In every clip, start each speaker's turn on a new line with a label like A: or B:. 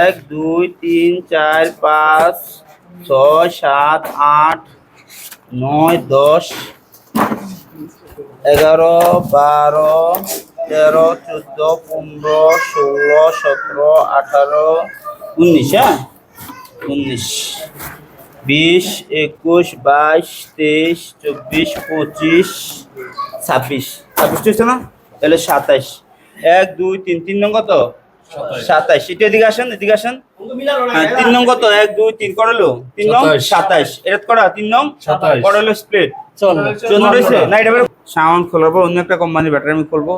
A: এক দুই তিন চার পাঁচ ছয় সাত আট নয় দশ এগারো বারো তেরো চোদ্দ পনেরো ষোলো সতেরো আঠারো উনিশ হ্যাঁ উনিশ বিশ একুশ বাইশ তেইশ চব্বিশ পঁচিশ ছাব্বিশ
B: ছাব্বিশ চলছে না
A: তাহলে সাতাইশ এক দুই তিন তিন নম্বর কত সাতাইশ এটা এদিকে আসেন এদিকে আসেন হ্যাঁ, তিন নং কত এক দুই তিন করালো তিন নং সাতাইশ এটা করা তিন নং করলো স্প্লেট চল রয়েছে না এটা সাউন্ড খোলার অন্য একটা কোম্পানির ব্যাটারি আমি খুলবো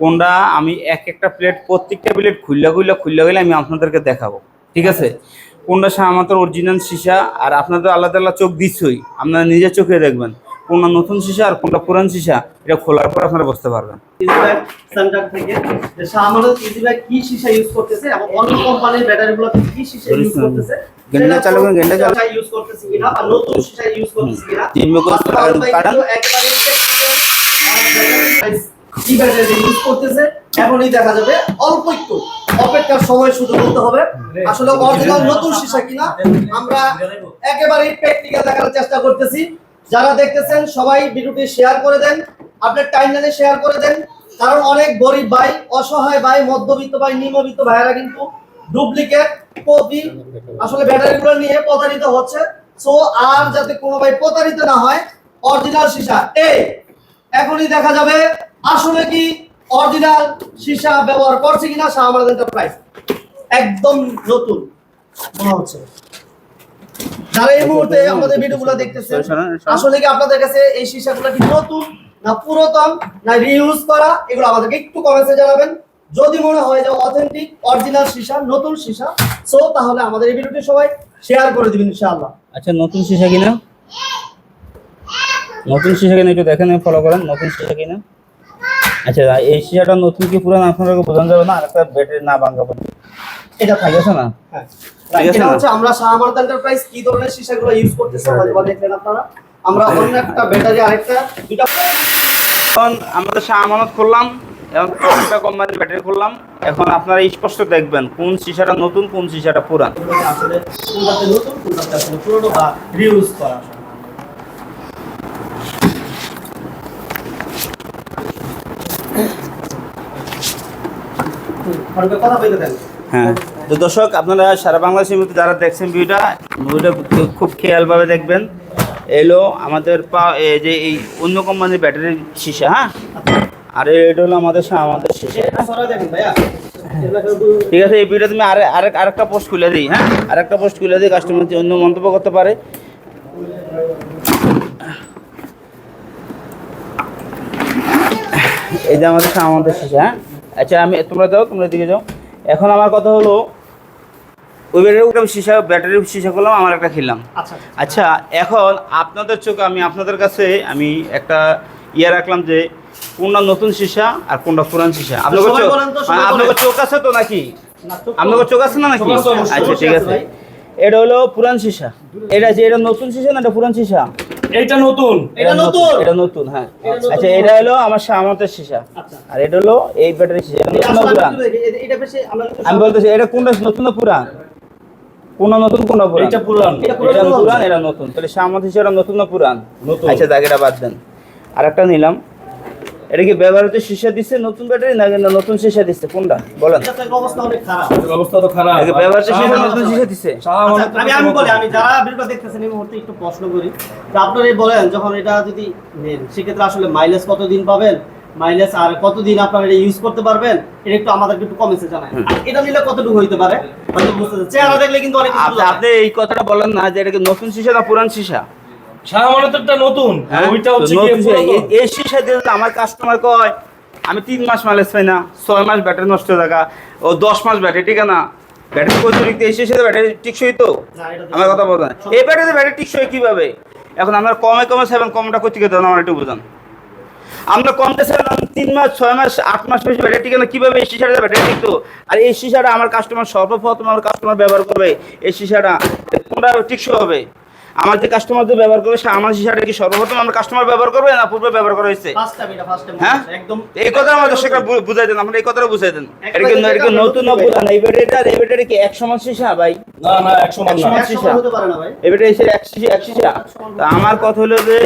A: কোনটা আমি এক একটা প্লেট প্রত্যেকটা প্লেট খুললা খুললা খুললা গেলে আমি আপনাদেরকে দেখাবো ঠিক আছে কোনটা তো অরিজিনাল সীসা আর আপনাদের আলাদা আলাদা চোখ দিচ্ছই আপনারা নিজের চোখে দেখবেন কোনটা নতুন সিসা আর কোনটা পুরান সিসা এটা খোলার পর আপনারা বুঝতে পারবেন
B: এখনই দেখা যাবে অল্প একটু অপেক্ষার সময় সুযোগ করতে হবে আসলে অরিজিনাল নতুন সিসা কিনা আমরা একেবারেই প্র্যাকটিক্যাল দেখার চেষ্টা করতেছি যারা দেখতেছেন সবাই ভিডিওটি শেয়ার করে দেন আপনার টাইমলাইনে শেয়ার করে দেন কারণ অনেক গরিব ভাই অসহায় ভাই মধ্যবিত্ত ভাই নিম্নবিত্ত ভাইয়েরা কিন্তু ডুপ্লিকেট কপি আসলে ব্যাটারিগুলো নিয়ে প্রতারিত হচ্ছে সো আর যাতে কোনো ভাই প্রতারিত না হয় অরিজিনাল সীসা এ এখনই দেখা যাবে আসলে কি অরিজিনাল সীসা ব্যবহার করছে কিনা শাহমালাদ এন্টারপ্রাইজ একদম নতুন মনে হচ্ছে যারা এই মুহূর্তে আমাদের ভিডিওগুলো দেখতেছেন আসলে কি আপনাদের কাছে এই সীসাগুলো কি নতুন না পুরাতন না রিউজ করা এগুলো আমাদেরকে একটু কমেন্টে জানাবেন যদি মনে হয় যে অথেন্টিক অরিজিনাল সীসা নতুন সীসা সো তাহলে আমাদের এই ভিডিওটি সবাই শেয়ার করে দিবেন ইনশাআল্লাহ আচ্ছা নতুন সীসা কিনা নতুন সীসা কিনা একটু দেখেন ফলো করেন নতুন সীসা কিনা আচ্ছা এই সীসাটা নতুন কি পুরান আপনারা বোঝানো যাবে না আর একটা ব্যাটারি না ভাঙা পর্যন্ত এটা থাকে না হ্যাঁ। এটা হচ্ছে আমরা শাহমার্দ এন্টারপ্রাইজ কি ধরনের সীসাগুলো ইউজ করতেছে হয়তো দেখলেন আপনারা আমরা অন্য একটা ব্যাটারি আরেকটা দুটো এখন আমরা সাহামানত খুললাম এবং একটা কোম্পানির ব্যাটারি খুললাম এখন আপনারা স্পষ্ট দেখবেন কোন সিসাটা নতুন কোন সিসাটা পুরান আসলে কোনটাতে নতুন কোনটাতে আসলে পুরনো বা রিউজ করা কথা বলতে থাকবে হ্যাঁ তো দর্শক আপনারা সারা বাংলাদেশের মধ্যে যারা দেখছেন ভিউটা ভিউটা খুব খেয়ালভাবে দেখবেন এলো আমাদের পা এই যে এই অন্য কোম্পানির ব্যাটারির সীসা হ্যাঁ আর এটা হলো আমাদের আমাদের সীসা ঠিক আছে এই ভিউটা তুমি আর আরেক আরেকটা পোস্ট খুলে দিই হ্যাঁ আরেকটা পোস্ট খুলে দিই কাস্টমার অন্য মন্তব্য করতে পারে এই যে আমাদের আমাদের সীসা হ্যাঁ আচ্ছা আমি তোমরা যাও তোমরা দিকে যাও এখন আমার কথা হলো ওই ব্যাটারি সীসা ব্যাটারি সীসা করলাম আমার একটা খেললাম আচ্ছা, আচ্ছা।, আচ্ছা এখন আপনাদের চোখে আমি আপনাদের কাছে আমি একটা ইয়ে রাখলাম যে কোনটা নতুন সীসা আর কোনটা পুরান সীসা আপনাদের চোখ মানে আপনাদের চোখ আছে তো নাকি আপনাদের চোখ আছে না নাকি আচ্ছা ঠিক আছে এটা হলো পুরান সীসা এটা যে এটা নতুন সীসা না এটা পুরান সীসা এটা নতুন এটা নতুন এটা নতুন হ্যাঁ আচ্ছা এটা হলো আমার আমাদের সীসা আচ্ছা। আর এটা হলো এই ব্যাটারি শিশা এটা আমি বলতেছি এটা কোনটা নতুন না পুরান কোন নতুন কোন পুরান এটা পুরান এটা পুরান এটা নতুন তাহলে সামাদ হিসেবে নতুন না পুরান আচ্ছা দাগ এটা বাদ দেন আর একটা নিলাম এটা কি ব্যবহৃত সীসা দিচ্ছে নতুন ব্যাটারি না নতুন সীসা দিচ্ছে কোনটা বলেন অবস্থা তো খারাপ নতুন দিচ্ছে আমি আমি বলি আমি যারা দেখতেছেন এই মুহূর্তে একটু প্রশ্ন করি আপনারা বলেন যখন এটা যদি সেক্ষেত্রে আসলে মাইলেজ কতদিন পাবেন মাইলেজ আর কতদিন আপনারা এটা ইউজ করতে পারবেন এটা একটু আমাদেরকে একটু কমেন্টে জানায় এটা নিলে কতটুকু হইতে পারে চেহারা দেখলে কিন্তু অনেক আচ্ছা, আপনি এই কথাটা বলেন না যে এটা কি নতুন শিশা না পুরান শিশা আমরা হ্যাঁ? আমার কাস্টমার কয় আমি তিন মাস পাই না ছয় মাস ব্যাটারি নষ্ট ও দশ মাস ব্যাটারি ব্যাটারি তো এখন আপনার কমে কমে সেভেন কমটা করতে গেতে আমার একটু বোঝান আমরা কমতে তিন মাস ছয় মাস আট মাস বেশি ব্যাটারি না কিভাবে এসি সাড়ে ব্যাটারি টিকতো আর এসি সিসাটা আমার কাস্টমার সর্বপ্রথম আমার কাস্টমার ব্যবহার করবে এসি সিসাটা কোনটা টিকশো হবে আমার যে কাস্টমার ব্যবহার করবে আমার হিসাবে কি সর্বপ্রথম আমরা কাস্টমার ব্যবহার করবে না পূর্বে ব্যবহার করা হয়েছে হ্যাঁ একদম এই কথা আমার দর্শক বুঝাই দেন আপনারা এই কথাটা বুঝাই দেন এটা কি এটা নতুন না পুরান এই ব্যাটারিটা এই ব্যাটারি কি এক সমান শিশা ভাই না না এক সমান না শিশা এই ব্যাটারি এসে এক শিশা এক শিশা তো আমার কথা হলো যে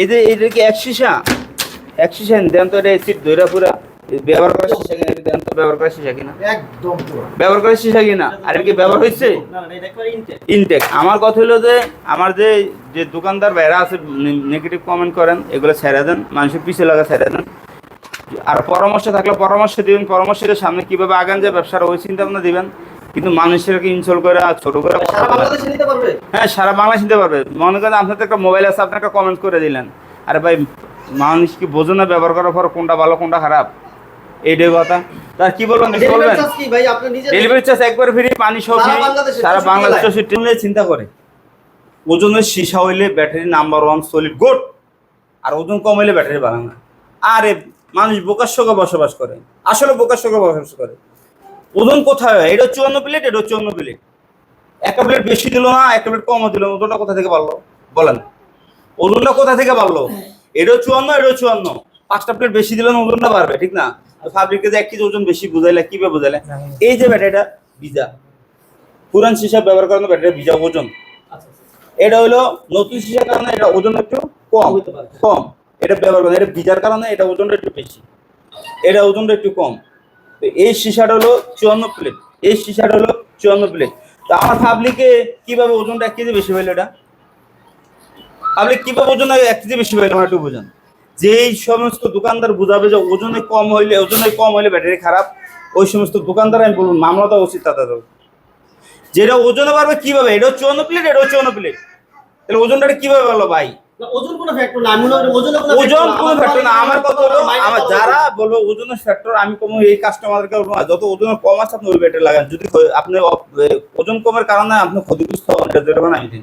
B: এই যে এটা কি এক শিশা এক শিশা দেন তো এটা সিট ধইরা পুরা ব্যবহার করা শিখা ব্যবহার করা শিখা কিনা একদম ব্যবহার করা শিখা কিনা আর কি ব্যবহার হয়েছে ইনটেক আমার কথা হলো যে আমার যে যে দোকানদার আছে নেগেটিভ কমেন্ট করেন এগুলো ছেড়ে দেন মানুষের পিছিয়ে লাগা ছেড়ে দেন আর পরামর্শ থাকলে পরামর্শ দিবেন সামনে কিভাবে আগান যে ব্যবসার ওই চিন্তা ভাবনা দিবেন কিন্তু মানুষেরকে ইনসল করে আর ছোট করে হ্যাঁ সারা বাংলা চিনতে পারবে মনে করেন আপনার একটা মোবাইল আছে আপনার একটা কমেন্ট করে দিলেন আরে ভাই মানুষ কি বোঝে না ব্যবহার করার পর কোনটা ভালো কোনটা খারাপ এইটাই কথা তার কি বলবেন বলবেন ডেলিভারি চার্জ একবার ফ্রি পানি সহ ফ্রি সারা বাংলাদেশ চিন্তা করে ওজনের সীসা হইলে battery number one solid good আর ওজন কম হইলে ব্যাটারি বাড়ান না আরে মানুষ বোকার সঙ্গে বসবাস করে আসলে বোকার সঙ্গে বসবাস করে ওজন কোথায় হয় এটা চুয়ান্ন প্লেট এটা চুয়ান্ন প্লেট একটা প্লেট বেশি দিল না একটা প্লেট কমও দিল না ওজনটা কোথা থেকে বাড়লো বলেন ওজনটা কোথা থেকে বাড়লো এটাও চুয়ান্ন এটাও চুয়ান্ন পাঁচটা প্লেট বেশি দিলে ওজনটা বাড়বে ঠিক না ফাব্রিক যে এক কেজি ওজন বেশি বুঝাইলা কিভাবে বুঝাইলা এই যে ব্যাটারিটা ভিজা পুরান সিসা ব্যবহার করানো ব্যাটারি ভিজা ওজন আচ্ছা, আচ্ছা। এটা হলো নতুন সিসার কারণে এটা ওজন একটু কম কম এটা ব্যবহার করেন এটা ভিজার কারণে এটা ওজনটা একটু বেশি এটা ওজনটা একটু কম এই সিসাটা হলো চুয়ান্ন প্লেট এই সিসাটা হলো চুয়ান্ন প্লেট তো আমার পাবলিকে কিভাবে ওজনটা এক কেজি বেশি হইলো এটা আপনি কিভাবে ওজন এক কেজি বেশি হইলো আমার একটু বোঝান যেই সমস্ত দোকানদার বুঝাবে যে ওজনে কম হইলে ওজনে কম হইলে ব্যাটারি খারাপ ওই সমস্ত দোকানদার আমি বলুন মামলা দেওয়া উচিত তাদের যেটা ওজনে বাড়বে কিভাবে এটা হচ্ছে অন্য প্লেট এটা হচ্ছে অন্য প্লেট তাহলে ওজনটা কিভাবে বলো ভাই আপনি ওজন কমের কারণে আপনি ক্ষতিগ্রস্ত হন যেটা আমি দিন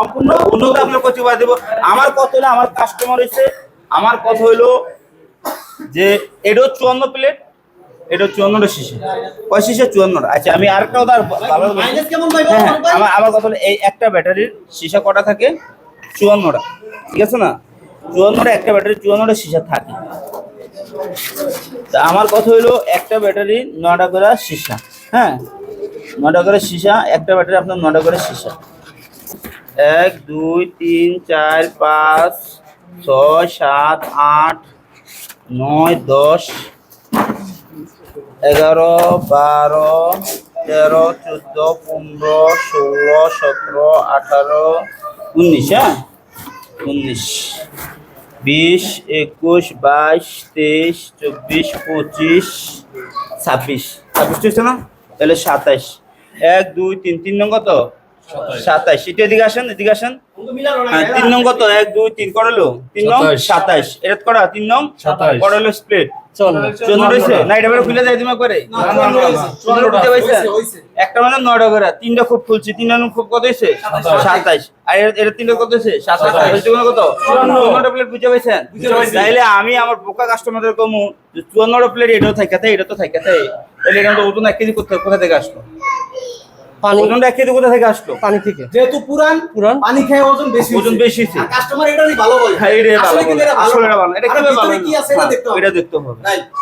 B: সম্পূর্ণ উন্নত আপনার করতে দেবো আমার কত হলো আমার কাস্টমার হয়েছে আমার কথা হলো যে এটা হচ্ছে চুয়ান্ন প্লেট এটা চুয়ান্নটা শেষে কয় শেষে চুয়ান্নটা আচ্ছা আমি আর একটা হ্যাঁ আমার আমার কথা হলো এই একটা ব্যাটারির সীসা কটা থাকে চুয়ান্নটা ঠিক আছে না চুয়ান্নটা একটা ব্যাটারি চুয়ান্নটা সীসা থাকে তা আমার কথা হইলো একটা ব্যাটারি নটা করে সীসা হ্যাঁ নটা করে সীসা একটা ব্যাটারি আপনার নটা করে সীসা এক দুই তিন চার পাঁচ ছয় সাত আট নয় দশ এগারো বারো তেরো চোদ্দ পনেরো ষোলো সতেরো আঠারো উনিশ হ্যাঁ উনিশ বিশ একুশ বাইশ তেইশ চব্বিশ পঁচিশ ছাব্বিশ ছাব্বিশ চলছে না তাহলে সাতাইশ এক দুই তিন তিন নম্বর তো সাতাইশ এটা এদিকে আসেন এদিকে আসেন হ্যাঁ, তিন নং কত এক দুই তিন করলো তিন নং সাতাইশ এটা করা তিন নং করে মানে তিনটা খুব খুব কত সাতাইশ আর এটা কত প্লেট বুঝে আমি আমার বোকা কাস্টমার কমু চুয়ান্ন প্লেট এটাও থাকে এটা তো থাকে ওজন এক কেজি কোথায় কোথা থেকে আসলো পানি ওজনটা খেতে কোথা থেকে আসলো পানি থেকে যেহেতু পুরান পুরান পানি খেয়ে ওজন বেশি ওজন বেশি হ্যাঁ, হ্যাঁ, দেখতে হবে